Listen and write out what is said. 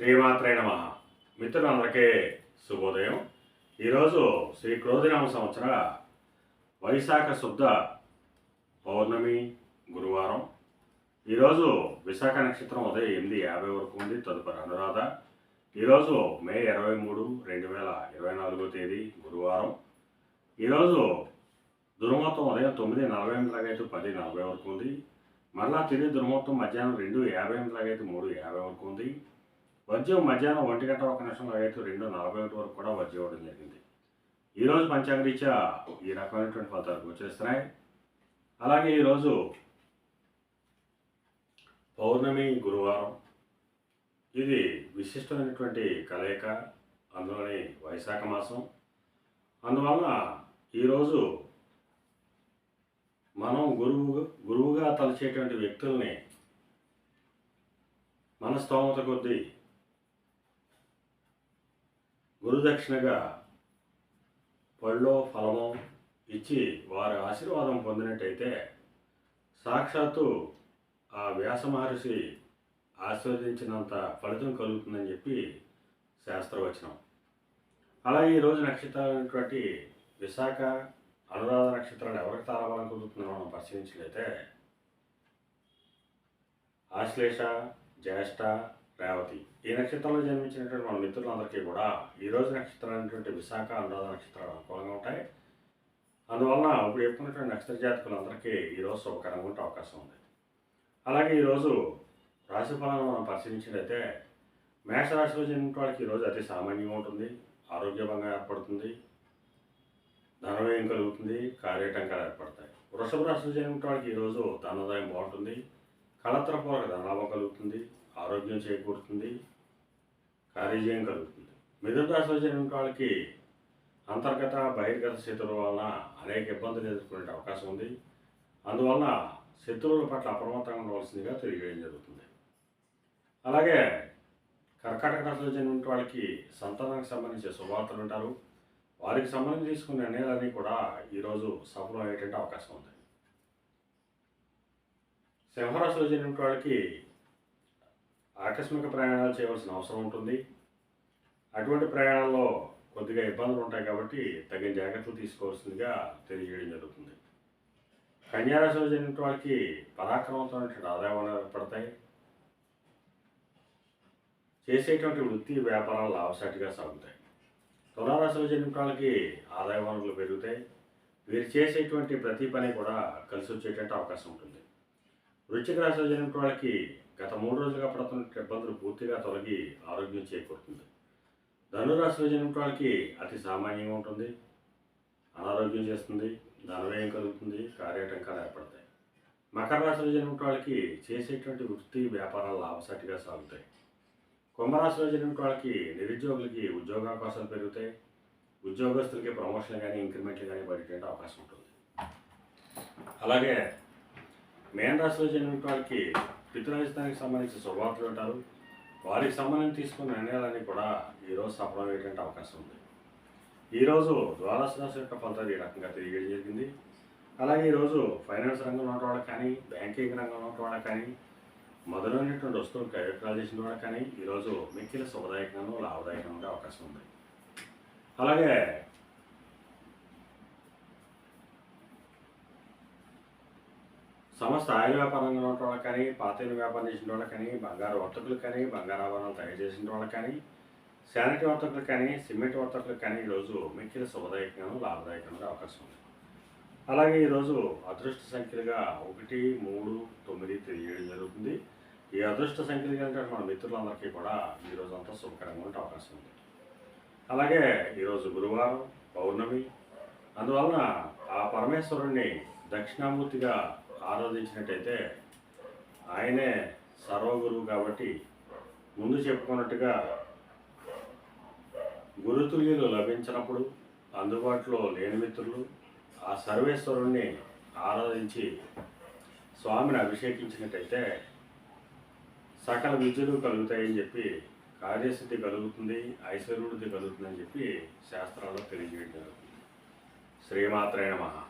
శ్రీమాత్రే నమ. మిత్రులందరికీ శుభోదయం. ఈరోజు శ్రీ క్రోధినామ సంవత్సర వైశాఖ శుద్ధ పౌర్ణమి గురువారం. ఈరోజు విశాఖ నక్షత్రం ఉదయం ఎనిమిది యాభై వరకు ఉంది తదుపరి అనురాధ. ఈరోజు మే ఇరవై మూడు రెండు వేల ఇరవై నాలుగో తేదీ గురువారం. ఈరోజు దుర్ముహూర్తం ఉదయం తొమ్మిది నలభై ఎనిమిదిలాగైతే పది నలభై వరకు ఉంది. మరలా తిరిగి దుర్ముహూర్తం మధ్యాహ్నం రెండు యాభై ఎనిమిదిలాగైతే మూడు యాభై వరకు ఉంది. వద్యం మధ్యాహ్నం ఒంటి గంట ఒక నిమిషంలో అయితే రెండు నలభై ఒకటి వరకు కూడా వజ్యం ఇవ్వడం జరిగింది. ఈరోజు పంచాంగరీత్యా ఈ రకమైనటువంటి ఫలితాలు గోచరిస్తున్నాయి అలాగే ఈరోజు పౌర్ణమి గురువారం ఇది విశిష్టమైనటువంటి కలయిక అందులోని వైశాఖ మాసం. అందువలన ఈరోజు మనం గురువు గురువుగా తలచేటువంటి వ్యక్తుల్ని మన స్తోమత కొద్దీ గురుదక్షిణగా పళ్ళో ఫలమో ఇచ్చి వారి ఆశీర్వాదం పొందినట్టయితే సాక్షాత్తు ఆ వ్యాస మహర్షి ఆశీర్వదించినంత ఫలితం కలుగుతుందని చెప్పి శాస్త్రవచనం. అలాగే ఈరోజు నక్షత్రాలైనటువంటి విశాఖ అనురాధ నక్షత్రాలు ఎవరికి తారాబలం కుదురుతుందో మనం పరిశీలించినట్లయితే ఆశ్లేష జ్యేష్ఠ రేవతి. ఈ నక్షత్రంలో జన్మించినటువంటి మన మిత్రులందరికీ కూడా ఈరోజు నక్షత్రం అనేటువంటి విశాఖ అనురాధ నక్షత్రాలు అనుకూలంగా ఉంటాయి. అందువలన ఇప్పుడు చెప్పుకున్నటువంటి నక్షత్ర జాతకులందరికీ ఈరోజు శుభకరంగా ఉంటే అవకాశం ఉంది. అలాగే ఈరోజు రాశిఫలాన్ని మనం పరిశీలించినట్లయితే మేషరాశిలో జన్మిన వాళ్ళకి ఈరోజు అతి సామాన్యంగా ఉంటుంది. ఆరోగ్యపరంగా ఏర్పడుతుంది. ధనవ్యయం కలుగుతుంది. కార్యటంకాలు ఏర్పడతాయి. వృషభ రాశిలో జన్మిన వాళ్ళకి ఈరోజు ధనోదయం బాగుంటుంది. కళత్రపూర్వక ధనాభం కలుగుతుంది. ఆరోగ్యం చేకూరుతుంది కార్యజయం కలుగుతుంది. మిథున రాశిలో వాళ్ళకి అంతర్గత బహిర్గత శత్రువుల వలన అనేక ఇబ్బందులు ఎదుర్కొనే అవకాశం ఉంది. అందువలన శత్రువుల పట్ల అప్రమత్తంగా ఉండవలసిందిగా తెలియజేయడం జరుగుతుంది. అలాగే కర్కాటక రాశిలో చెందిన వాళ్ళకి సంతానానికి సంబంధించిన శుభవార్తలు ఉంటారు. వారికి సంబంధించి తీసుకునే నిర్ణయాలన్నీ కూడా ఈరోజు సఫలం అయ్యేటువంటి అవకాశం ఉంది. సింహరాశిలో చెందిన వాళ్ళకి ఆకస్మిక ప్రయాణాలు చేయవలసిన అవసరం ఉంటుంది. అటువంటి ప్రయాణాల్లో కొద్దిగా ఇబ్బందులు ఉంటాయి కాబట్టి తగిన జాగ్రత్తలు తీసుకోవాల్సిందిగా తెలియజేయడం జరుగుతుంది. కన్యారాశిలో జన్మిన వాళ్ళకి ఆదాయ వనరులు పడతాయి చేసేటువంటి వృత్తి వ్యాపారాలు లాభసాటిగా సాగుతాయి. తులారాశిలో జరిగిన వాళ్ళకి ఆదాయ వనరులు పెరుగుతాయి. వీరు చేసేటువంటి ప్రతి పని కూడా కలిసి వచ్చేటువంటి అవకాశం ఉంటుంది. వృశ్చిక రాశిలో జరిగిన వాళ్ళకి గత మూడు రోజులుగా పడుతున్న ఇబ్బందులు పూర్తిగా తొలగి ఆరోగ్యం చేకూరుతుంది. ధనురాశిలో జరిగిన వాళ్ళకి అతి సామాన్యంగా ఉంటుంది. అనారోగ్యం చేస్తుంది. ధనవ్యయం కలుగుతుంది. కార్యాటంకాలు ఏర్పడతాయి. మకర రాశిలో జరిగిన వాళ్ళకి చేసేటువంటి వృత్తి వ్యాపారాలు లాభసాటిగా సాగుతాయి. కుంభరాశిలో జరిగిన వాళ్ళకి నిరుద్యోగులకి ఉద్యోగావకాశాలు పెరుగుతాయి. ఉద్యోగస్తులకి ప్రమోషన్లు కానీ ఇంక్రిమెంట్లు కానీ పడేటువంటి అవకాశం ఉంటుంది. అలాగే మేన్ రాశిలో జన్మిన వారికి పితృరాజధానికి సంబంధించిన శుభవార్తలు ఉంటారు వారికి సంబంధించి తీసుకున్న నిర్ణయాలన్నీ కూడా ఈరోజు సఫలమయ్యేటువంటి అవకాశం ఉంది. ఈరోజు ద్వాదశ రాశి యొక్క ఫలితాలు ఈ రకంగా తెలియజేయడం జరిగింది. అలాగే ఈరోజు ఫైనాన్స్ రంగంలో ఉన్న వాళ్ళకి కానీ బ్యాంకింగ్ రంగంలో ఉన్న వాళ్ళకి కానీ మొదలైనటువంటి వస్తువులు విక్రయాలు చేసిన వాళ్ళకి కానీ ఈరోజు మిక్కిల శుభదాయకంగా లాభదాయకంగా ఉండే అవకాశం ఉంది. అలాగే సమస్త ఆయిల్ వ్యాపారంగా ఉన్న వాళ్ళకి కానీ పాతైన వ్యాపారం చేసిన వాళ్ళకి కానీ బంగారు వర్తకులకు కానీ బంగారు ఆభరణాలు తయారు చేసిన వాళ్ళకి కానీ శానిటరీ వర్తకులకు కానీ సిమెంట్ వర్తకులకు కానీ ఈరోజు మిక్కిల శుభదాయకంగా లాభదాయకంగా అవకాశం ఉంది. అలాగే ఈరోజు అదృష్ట సంఖ్యలుగా ఒకటి మూడు తొమ్మిది ఏడు జరుగుతుంది. ఈ అదృష్ట సంఖ్యలు కంటే మన మిత్రులందరికీ కూడా ఈరోజు అంతా శుభకరంగా ఉండే అవకాశం ఉంది. అలాగే ఈరోజు గురువారం పౌర్ణమి అందువలన ఆ పరమేశ్వరుణ్ణి దక్షిణామూర్తిగా ఆరాధించినట్టయితే ఆయనే సర్వగురువు కాబట్టి ముందు చెప్పుకున్నట్టుగా గురుతుల్యులు లభించినప్పుడు అందుబాటులో లేని మిత్రులు ఆ సర్వేశ్వరుణ్ణి ఆరాధించి స్వామిని అభిషేకించినట్టయితే సకల విద్యలు కలుగుతాయని చెప్పి కార్యసిద్ధి కలుగుతుంది ఐశ్వర్యవృద్ధి కలుగుతుందని చెప్పి శాస్త్రాల్లో తెలియజేయడం జరుగుతుంది. శ్రీమాత్రే నమః.